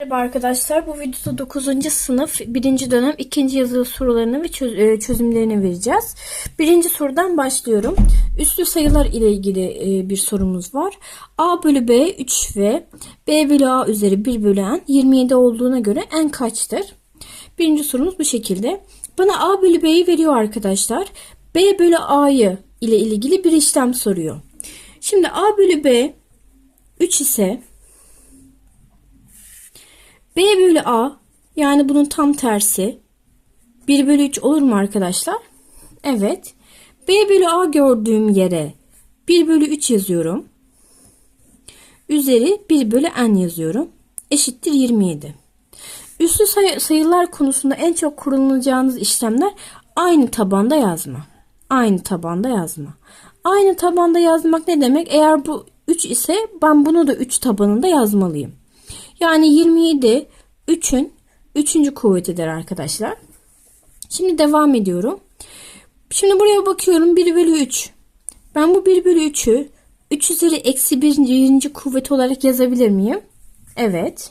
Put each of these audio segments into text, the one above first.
Merhaba arkadaşlar. Bu videoda 9. sınıf 1. dönem 2. yazılı sorularını ve e, çözümlerini vereceğiz. Birinci sorudan başlıyorum. Üslü sayılar ile ilgili e, bir sorumuz var. A bölü B 3 ve B bölü A üzeri 1 bölü N 27 olduğuna göre N kaçtır? Birinci sorumuz bu şekilde. Bana A bölü B'yi veriyor arkadaşlar. B bölü A'yı ile ilgili bir işlem soruyor. Şimdi A bölü B 3 ise B bölü A yani bunun tam tersi 1 bölü 3 olur mu arkadaşlar? Evet. B bölü A gördüğüm yere 1 bölü 3 yazıyorum. Üzeri 1 bölü n yazıyorum. Eşittir 27. Üslü say- sayılar konusunda en çok kullanacağınız işlemler aynı tabanda yazma. Aynı tabanda yazma. Aynı tabanda yazmak ne demek? Eğer bu 3 ise ben bunu da 3 tabanında yazmalıyım. Yani 27 3'ün 3. kuvvetidir arkadaşlar. Şimdi devam ediyorum. Şimdi buraya bakıyorum 1 bölü 3. Ben bu 1 bölü 3'ü 3 üzeri eksi 1. kuvvet olarak yazabilir miyim? Evet.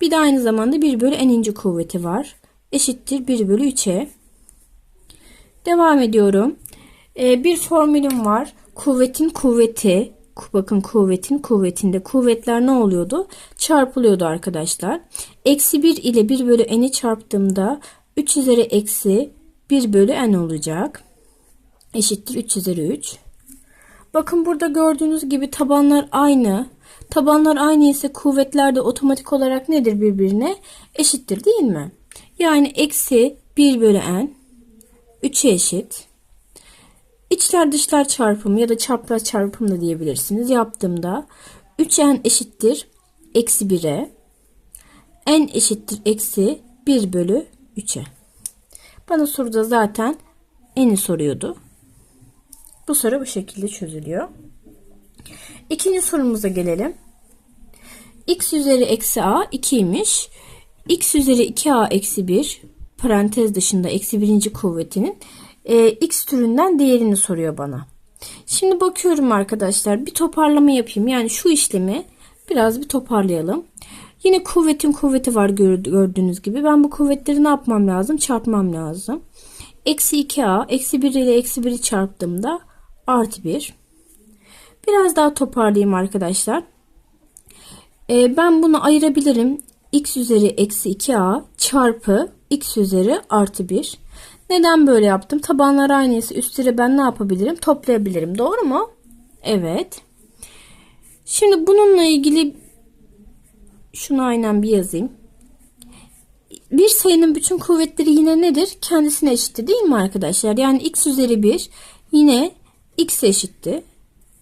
Bir de aynı zamanda 1 bölü n'inci kuvveti var. Eşittir 1 bölü 3'e. Devam ediyorum. Ee, bir formülüm var. Kuvvetin kuvveti. Bakın kuvvetin kuvvetinde kuvvetler ne oluyordu? Çarpılıyordu arkadaşlar. Eksi 1 ile 1 bölü n'i çarptığımda 3 üzeri eksi 1 bölü n olacak. Eşittir 3 üzeri 3. Bakın burada gördüğünüz gibi tabanlar aynı. Tabanlar aynı ise kuvvetler de otomatik olarak nedir birbirine? Eşittir değil mi? Yani eksi 1 bölü n 3'e eşit. İçler dışlar çarpımı ya da çapraz çarpım da diyebilirsiniz. Yaptığımda 3n eşittir eksi 1'e n eşittir eksi 1 bölü 3'e. Bana soruda zaten n'i soruyordu. Bu soru bu şekilde çözülüyor. İkinci sorumuza gelelim. x üzeri eksi a 2'ymiş. x üzeri 2a eksi 1 parantez dışında eksi birinci kuvvetinin e, x türünden değerini soruyor bana. Şimdi bakıyorum arkadaşlar bir toparlama yapayım. Yani şu işlemi biraz bir toparlayalım. Yine kuvvetin kuvveti var gördüğünüz gibi. Ben bu kuvvetleri ne yapmam lazım? Çarpmam lazım. Eksi 2a, eksi 1 ile eksi 1'i çarptığımda artı 1. Biraz daha toparlayayım arkadaşlar. Ee, ben bunu ayırabilirim. x üzeri eksi 2a çarpı x üzeri artı 1. Neden böyle yaptım? Tabanlar aynıysa üstleri ben ne yapabilirim? Toplayabilirim. Doğru mu? Evet. Şimdi bununla ilgili şunu aynen bir yazayım. Bir sayının bütün kuvvetleri yine nedir? Kendisine eşittir değil mi arkadaşlar? Yani x üzeri 1 yine x eşitti.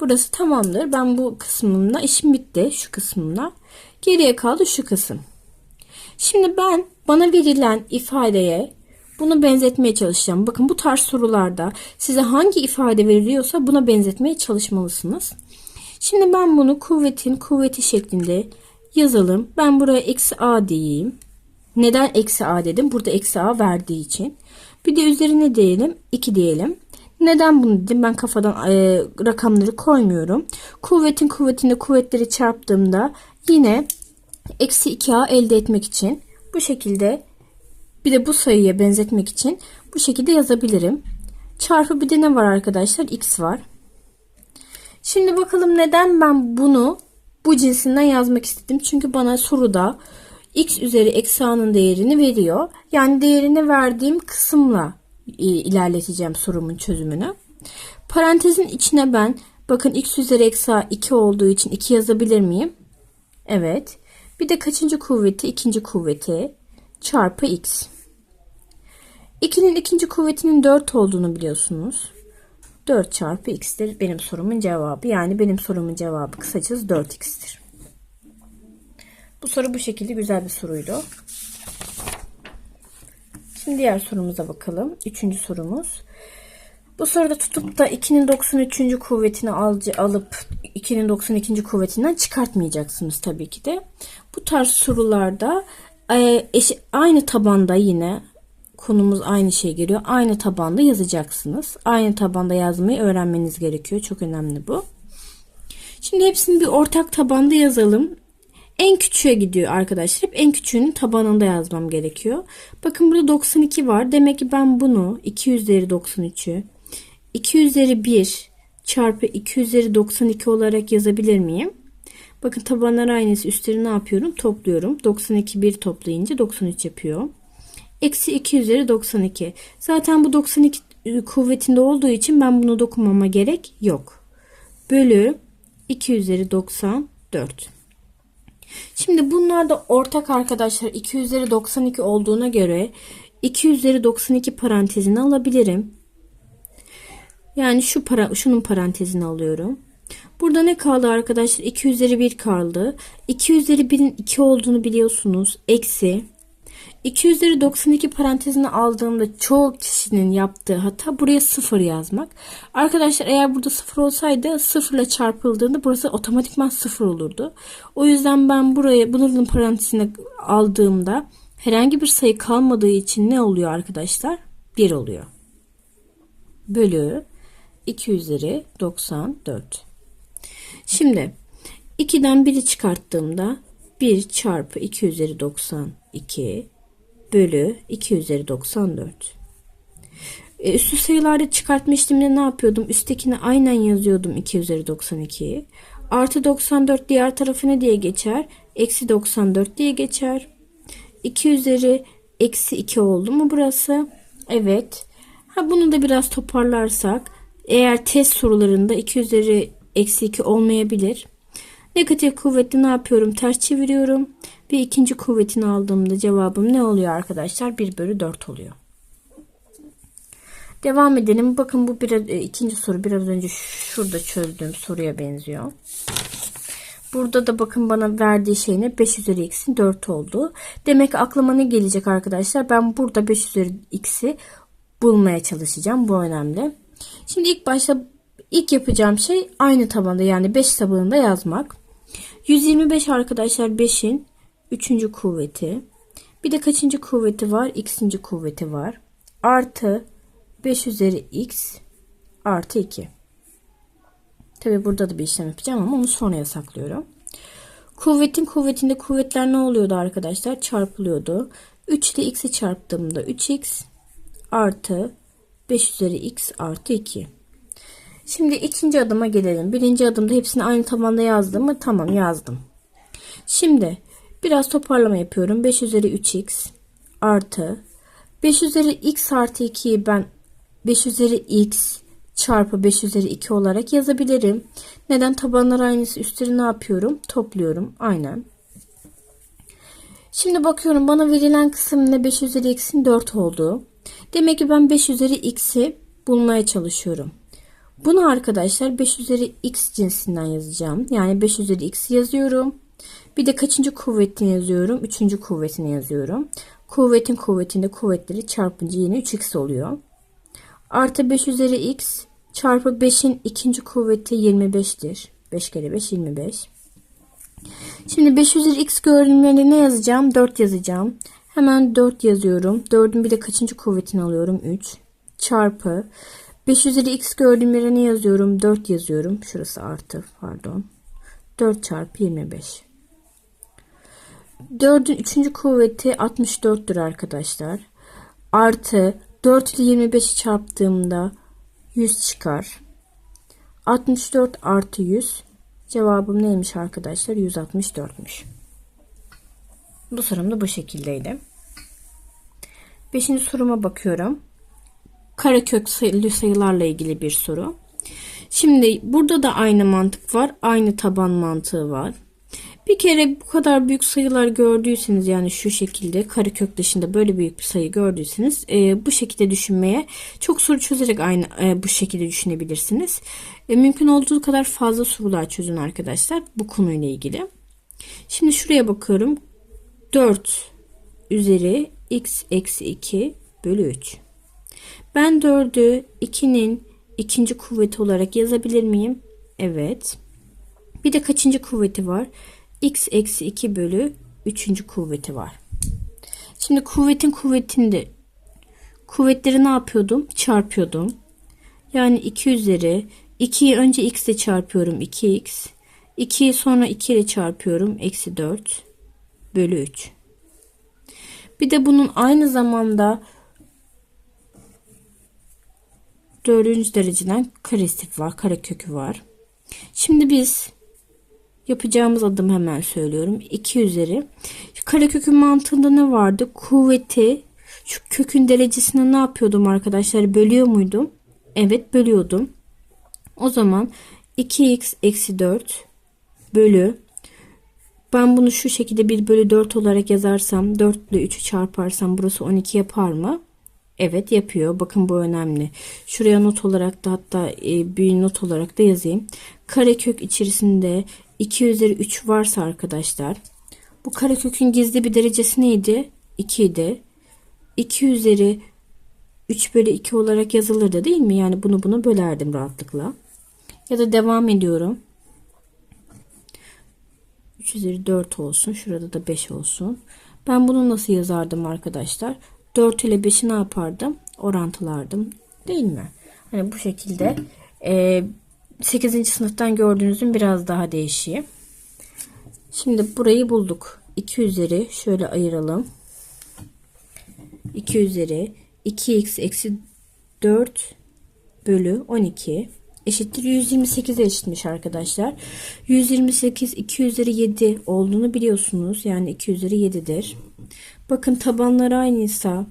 Burası tamamdır. Ben bu kısmımla işim bitti. Şu kısmımla. Geriye kaldı şu kısım. Şimdi ben bana verilen ifadeye bunu benzetmeye çalışacağım. Bakın bu tarz sorularda size hangi ifade veriliyorsa buna benzetmeye çalışmalısınız. Şimdi ben bunu kuvvetin kuvveti şeklinde yazalım. Ben buraya eksi a diyeyim. Neden eksi a dedim? Burada eksi a verdiği için. Bir de üzerine diyelim 2 diyelim. Neden bunu dedim? Ben kafadan e, rakamları koymuyorum. Kuvvetin kuvvetinde kuvvetleri çarptığımda yine eksi 2a elde etmek için bu şekilde bir de bu sayıya benzetmek için bu şekilde yazabilirim. Çarpı bir de ne var arkadaşlar? X var. Şimdi bakalım neden ben bunu bu cinsinden yazmak istedim. Çünkü bana soruda x üzeri eksi a'nın değerini veriyor. Yani değerini verdiğim kısımla ilerleteceğim sorumun çözümünü. Parantezin içine ben bakın x üzeri eksi a 2 olduğu için 2 yazabilir miyim? Evet. Bir de kaçıncı kuvveti? ikinci kuvveti çarpı x. 2'nin ikinci kuvvetinin 4 olduğunu biliyorsunuz. 4 çarpı x'tir benim sorumun cevabı. Yani benim sorumun cevabı kısacası 4x'tir. Bu soru bu şekilde güzel bir soruydu. Şimdi diğer sorumuza bakalım. Üçüncü sorumuz. Bu soruda tutup da 2'nin 93. kuvvetini alıp 2'nin 92. kuvvetinden çıkartmayacaksınız tabii ki de. Bu tarz sorularda e, aynı tabanda yine konumuz aynı şey geliyor. Aynı tabanda yazacaksınız. Aynı tabanda yazmayı öğrenmeniz gerekiyor. Çok önemli bu. Şimdi hepsini bir ortak tabanda yazalım. en küçüğe gidiyor arkadaşlar. Hep en küçüğünün tabanında yazmam gerekiyor. Bakın burada 92 var. Demek ki ben bunu 2 üzeri 93'ü 2 üzeri 1 çarpı 2 üzeri 92 olarak yazabilir miyim? Bakın tabanlar aynısı. Üstleri ne yapıyorum? Topluyorum. 92 1 toplayınca 93 yapıyor. Eksi 2 üzeri 92. Zaten bu 92 kuvvetinde olduğu için ben bunu dokunmama gerek yok. Bölü 2 üzeri 94. Şimdi bunlar da ortak arkadaşlar 2 üzeri 92 olduğuna göre 2 üzeri 92 parantezini alabilirim. Yani şu para, şunun parantezini alıyorum. Burada ne kaldı arkadaşlar? 2 üzeri 1 kaldı. 2 üzeri 1'in 2 olduğunu biliyorsunuz. Eksi 2 üzeri 92 parantezini aldığımda çoğu kişinin yaptığı hata buraya 0 yazmak. Arkadaşlar eğer burada 0 olsaydı 0 ile çarpıldığında burası otomatikman 0 olurdu. O yüzden ben buraya bunun parantezine aldığımda herhangi bir sayı kalmadığı için ne oluyor arkadaşlar? 1 oluyor. Bölü 2 üzeri 94. Şimdi 2'den 1'i çıkarttığımda 1 çarpı 2 üzeri 92 bölü 2 üzeri 94. E, üstü sayılarda çıkartma işleminde ne yapıyordum? Üsttekini aynen yazıyordum 2 üzeri 92'yi. Artı 94 diğer tarafı ne diye geçer? Eksi 94 diye geçer. 2 üzeri eksi 2 oldu mu burası? Evet. Ha bunu da biraz toparlarsak eğer test sorularında 2 üzeri eksi 2 olmayabilir. Negatif kuvvetli ne yapıyorum? Ters çeviriyorum. Ve ikinci kuvvetini aldığımda cevabım ne oluyor arkadaşlar? 1 bölü 4 oluyor. Devam edelim. Bakın bu biraz, e, ikinci soru biraz önce şurada çözdüğüm soruya benziyor. Burada da bakın bana verdiği şey ne? 5 üzeri x'in 4 oldu. Demek aklıma ne gelecek arkadaşlar? Ben burada 5 üzeri x'i bulmaya çalışacağım. Bu önemli. Şimdi ilk başta ilk yapacağım şey aynı tabanda yani 5 tabanında yazmak. 125 arkadaşlar 5'in 3. kuvveti. Bir de kaçıncı kuvveti var? X'inci kuvveti var. Artı 5 üzeri x artı 2. Tabi burada da bir işlem yapacağım ama onu sonraya saklıyorum. Kuvvetin kuvvetinde kuvvetler ne oluyordu arkadaşlar? Çarpılıyordu. 3 ile x'i çarptığımda 3x artı 5 üzeri x artı 2. Şimdi ikinci adıma gelelim. Birinci adımda hepsini aynı tabanda yazdım mı? Tamam yazdım. Şimdi biraz toparlama yapıyorum. 5 üzeri 3x artı 5 üzeri x artı 2'yi ben 5 üzeri x çarpı 5 üzeri 2 olarak yazabilirim. Neden? Tabanlar aynısı. Üstleri ne yapıyorum? Topluyorum. Aynen. Şimdi bakıyorum bana verilen kısım ne? 5 üzeri x'in 4 olduğu. Demek ki ben 5 üzeri x'i bulmaya çalışıyorum. Bunu arkadaşlar 5 üzeri x cinsinden yazacağım. Yani 5 üzeri x yazıyorum. Bir de kaçıncı kuvvetini yazıyorum? Üçüncü kuvvetini yazıyorum. Kuvvetin kuvvetinde kuvvetleri çarpınca yine 3x oluyor. Artı 5 üzeri x çarpı 5'in ikinci kuvveti 25'tir. 5 kere 5 25. Şimdi 5 üzeri x gördüğüm ne yazacağım? 4 yazacağım. Hemen 4 yazıyorum. 4'ün bir de kaçıncı kuvvetini alıyorum? 3. Çarpı 5 üzeri x gördüğüm yere ne yazıyorum? 4 yazıyorum. Şurası artı pardon. 4 çarpı 25. 4'ün 3. kuvveti 64'tür arkadaşlar. Artı 4 ile 25'i çarptığımda 100 çıkar. 64 artı 100 cevabım neymiş arkadaşlar? 164'müş. Bu sorum da bu şekildeydi. Beşinci soruma bakıyorum. Karekök sayılı sayılarla ilgili bir soru. Şimdi burada da aynı mantık var. Aynı taban mantığı var. Bir kere bu kadar büyük sayılar gördüyseniz yani şu şekilde karekök dışında böyle büyük bir sayı gördüyseniz e, bu şekilde düşünmeye çok soru çözerek aynı e, bu şekilde düşünebilirsiniz. E, mümkün olduğu kadar fazla sorular çözün arkadaşlar bu konuyla ilgili. Şimdi şuraya bakıyorum. 4 üzeri x eksi 2 bölü 3. Ben 4'ü 2'nin ikinci kuvveti olarak yazabilir miyim? Evet. Bir de kaçıncı kuvveti var? x eksi 2 bölü 3. kuvveti var. Şimdi kuvvetin kuvvetinde kuvvetleri ne yapıyordum? Çarpıyordum. Yani 2 üzeri 2'yi önce x ile çarpıyorum 2x. 2'yi sonra 2 ile çarpıyorum. Eksi 4 bölü 3. Bir de bunun aynı zamanda dördüncü dereceden karesi var. Karekökü var. Şimdi biz yapacağımız adım hemen söylüyorum. 2 üzeri. Karekökün mantığında ne vardı? Kuvveti şu kökün derecesine ne yapıyordum arkadaşlar? Bölüyor muydum? Evet bölüyordum. O zaman 2x eksi 4 bölü ben bunu şu şekilde 1 bölü 4 olarak yazarsam 4 ile 3'ü çarparsam burası 12 yapar mı? Evet yapıyor. Bakın bu önemli. Şuraya not olarak da hatta e, bir not olarak da yazayım. Karekök içerisinde 2 üzeri 3 varsa arkadaşlar bu karekökün gizli bir derecesi neydi? 2 idi. 2 üzeri 3 bölü 2 olarak yazılırdı değil mi? Yani bunu bunu bölerdim rahatlıkla. Ya da devam ediyorum. 3 üzeri 4 olsun. Şurada da 5 olsun. Ben bunu nasıl yazardım arkadaşlar? 4 ile 5'i ne yapardım? Orantılardım. Değil mi? Hani bu şekilde e, 8. sınıftan gördüğünüzün biraz daha değişiği. Şimdi burayı bulduk. 2 üzeri şöyle ayıralım. 2 üzeri 2x eksi 4 bölü 12 eşittir 128 eşitmiş arkadaşlar. 128 2 üzeri 7 olduğunu biliyorsunuz. Yani 2 üzeri 7'dir. Bakın tabanları aynıysa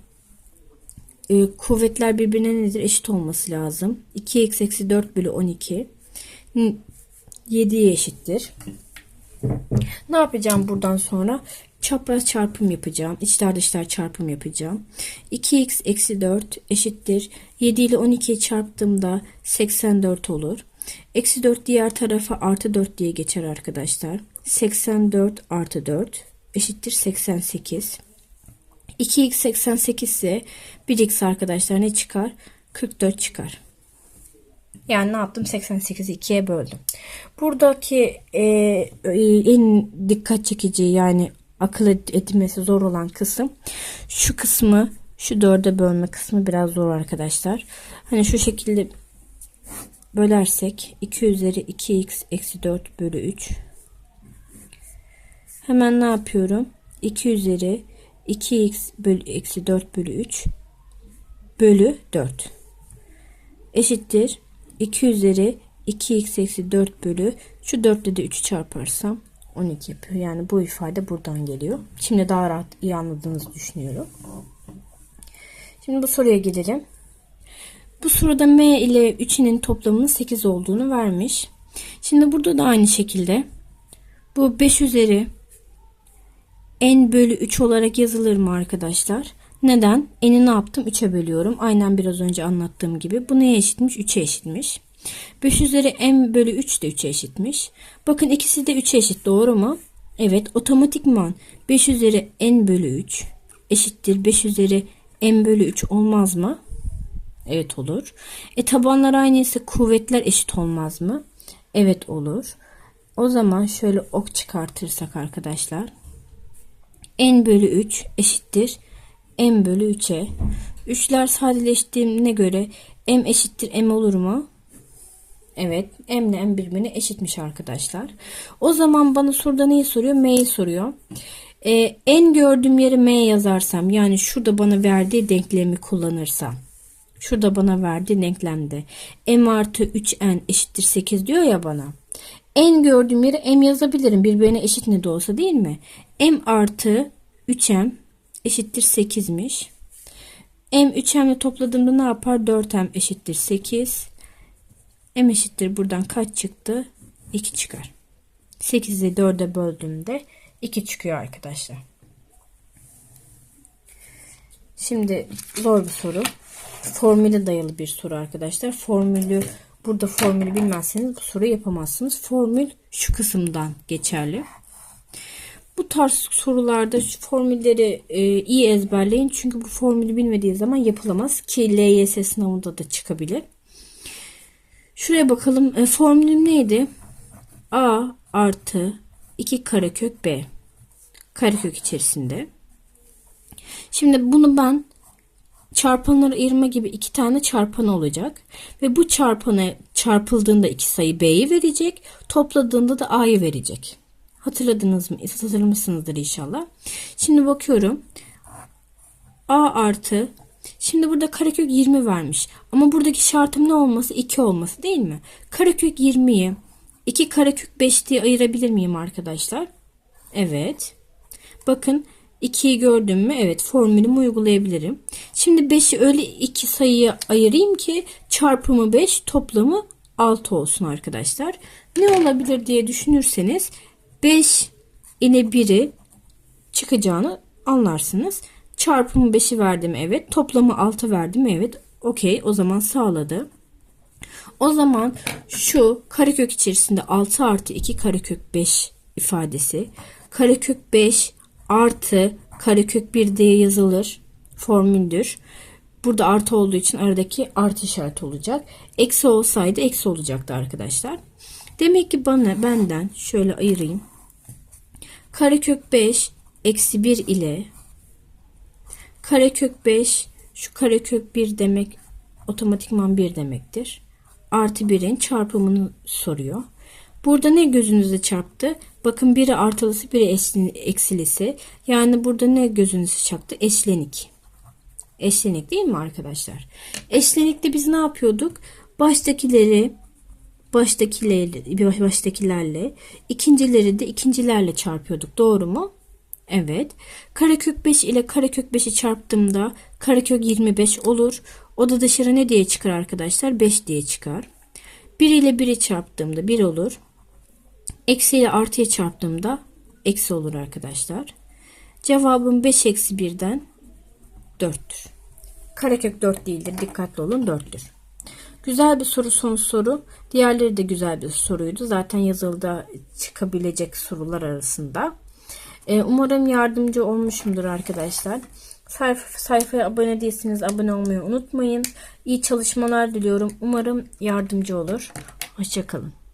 e, kuvvetler birbirine nedir? Eşit olması lazım. 2x eksi 4 bölü 12 7'ye eşittir. Ne yapacağım buradan sonra? Çapraz çarpım yapacağım. İçler dışlar çarpım yapacağım. 2x eksi 4 eşittir. 7 ile 12'yi çarptığımda 84 olur. Eksi 4 diğer tarafa artı 4 diye geçer arkadaşlar. 84 artı 4 eşittir 88. 2x 88 ise 1x arkadaşlar ne çıkar? 44 çıkar. Yani ne yaptım? 88'i 2'ye böldüm. Buradaki e, en dikkat çekici yani akıl edilmesi zor olan kısım şu kısmı şu dörde bölme kısmı biraz zor arkadaşlar. Hani şu şekilde bölersek 2 üzeri 2x eksi 4 bölü 3 hemen ne yapıyorum? 2 üzeri 2x bölü eksi 4 bölü 3 bölü 4 eşittir 2 üzeri 2x eksi 4 bölü şu 4 ile de 3'ü çarparsam 12 yapıyor. Yani bu ifade buradan geliyor. Şimdi daha rahat iyi anladığınızı düşünüyorum. Şimdi bu soruya gelelim. Bu soruda m ile 3'inin toplamının 8 olduğunu vermiş. Şimdi burada da aynı şekilde bu 5 üzeri n bölü 3 olarak yazılır mı arkadaşlar? Neden? N'i ne yaptım? 3'e bölüyorum. Aynen biraz önce anlattığım gibi. Bu neye eşitmiş? 3'e eşitmiş. 5 üzeri m bölü 3 de 3'e eşitmiş. Bakın ikisi de 3'e eşit doğru mu? Evet otomatikman 5 üzeri n bölü 3 eşittir 5 üzeri m bölü 3 olmaz mı? Evet olur. E tabanlar aynı ise kuvvetler eşit olmaz mı? Evet olur. O zaman şöyle ok çıkartırsak arkadaşlar. N bölü 3 eşittir m bölü 3'e. 3'ler sadeleştiğine göre m eşittir m olur mu? Evet. M ile M birbirine eşitmiş arkadaşlar. O zaman bana soruda neyi soruyor? M'yi soruyor. Ee, en gördüğüm yere M yazarsam yani şurada bana verdiği denklemi kullanırsam şurada bana verdiği denklemde M artı 3N eşittir 8 diyor ya bana. En gördüğüm yere M yazabilirim. Birbirine eşit ne de olsa değil mi? M artı 3M eşittir 8'miş. M 3M ile topladığımda ne yapar? 4M eşittir 8. M eşittir buradan kaç çıktı? 2 çıkar. 8'i 4'e böldüğümde 2 çıkıyor arkadaşlar. Şimdi zor bir soru. Formüle dayalı bir soru arkadaşlar. Formülü burada formülü bilmezseniz bu soruyu yapamazsınız. Formül şu kısımdan geçerli. Bu tarz sorularda şu formülleri e, iyi ezberleyin. Çünkü bu formülü bilmediği zaman yapılamaz ki LYS sınavında da çıkabilir. Şuraya bakalım. E, formülüm neydi? A artı 2 karekök B. Karekök içerisinde. Şimdi bunu ben çarpanları ayırma gibi iki tane çarpan olacak. Ve bu çarpana çarpıldığında iki sayı B'yi verecek. Topladığında da A'yı verecek. Hatırladınız mı? Hatırlamışsınızdır inşallah. Şimdi bakıyorum. A artı Şimdi burada karekök 20 vermiş. Ama buradaki şartım ne olması? 2 olması değil mi? Karekök 20'yi 2 karekök 5 diye ayırabilir miyim arkadaşlar? Evet. Bakın 2'yi gördüm mü? Evet formülümü uygulayabilirim. Şimdi 5'i öyle iki sayıya ayırayım ki çarpımı 5 toplamı 6 olsun arkadaşlar. Ne olabilir diye düşünürseniz 5 ile 1'i çıkacağını anlarsınız. Çarpımı 5'i verdim evet. Toplamı 6 verdim evet. Okey o zaman sağladı. O zaman şu karekök içerisinde 6 artı 2 karekök 5 ifadesi. Karekök 5 artı karekök 1 diye yazılır. Formüldür. Burada artı olduğu için aradaki artı işareti olacak. Eksi olsaydı eksi olacaktı arkadaşlar. Demek ki bana benden şöyle ayırayım. Karekök 5 eksi 1 ile karekök 5 şu karekök 1 demek otomatikman 1 demektir. Artı 1'in çarpımını soruyor. Burada ne gözünüze çarptı? Bakın biri artılısı biri eksilisi. Yani burada ne gözünüze çarptı? Eşlenik. Eşlenik değil mi arkadaşlar? Eşlenikte biz ne yapıyorduk? Baştakileri baştakileri baştakilerle ikincileri de ikincilerle çarpıyorduk. Doğru mu? Evet. Karekök 5 ile karekök 5'i çarptığımda karekök 25 olur. O da dışarı ne diye çıkar arkadaşlar? 5 diye çıkar. 1 ile 1'i çarptığımda 1 olur. Eksi ile artıya çarptığımda eksi olur arkadaşlar. Cevabım 5 eksi 1'den 4'tür. Karekök 4 değildir. Dikkatli olun 4'tür. Güzel bir soru son soru. Diğerleri de güzel bir soruydu. Zaten yazılıda çıkabilecek sorular arasında. Ee, umarım yardımcı olmuşumdur arkadaşlar. Sayfa, sayfaya abone değilseniz abone olmayı unutmayın. İyi çalışmalar diliyorum. Umarım yardımcı olur. Hoşçakalın.